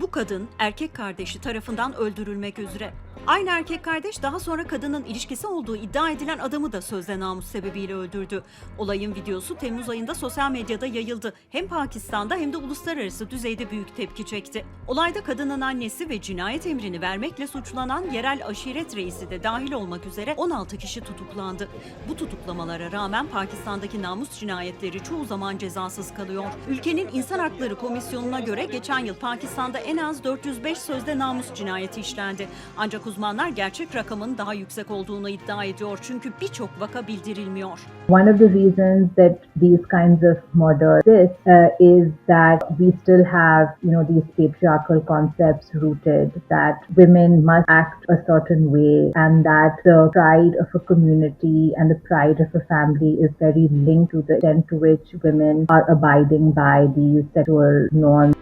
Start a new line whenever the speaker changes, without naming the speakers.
Bu kadın erkek kardeşi tarafından öldürülmek üzere. Aynı erkek kardeş daha sonra kadının ilişkisi olduğu iddia edilen adamı da sözde namus sebebiyle öldürdü. Olayın videosu Temmuz ayında sosyal medyada yayıldı. Hem Pakistan'da hem de uluslararası düzeyde büyük tepki çekti. Olayda kadının annesi ve cinayet emrini vermekle suçlanan yerel aşiret reisi de dahil olmak üzere 16 kişi tutuklandı. Bu tutuklamalara rağmen Pakistan'daki namus cinayetleri çoğu zaman cezasız kalıyor. Ülkenin İnsan Hakları Komisyonu'na göre geçen yıl Pakistan'da en az 405 sözde namus cinayeti işlendi. Ancak uzmanlar gerçek rakamın daha yüksek olduğunu iddia ediyor çünkü birçok vaka bildirilmiyor.
One of the reasons that these kinds of murders exist uh, is that we still have, you know, these patriarchal concepts rooted that women must act a certain way and that the pride of a community and the pride of a family is very linked to the extent to which women are abiding by these sexual norms.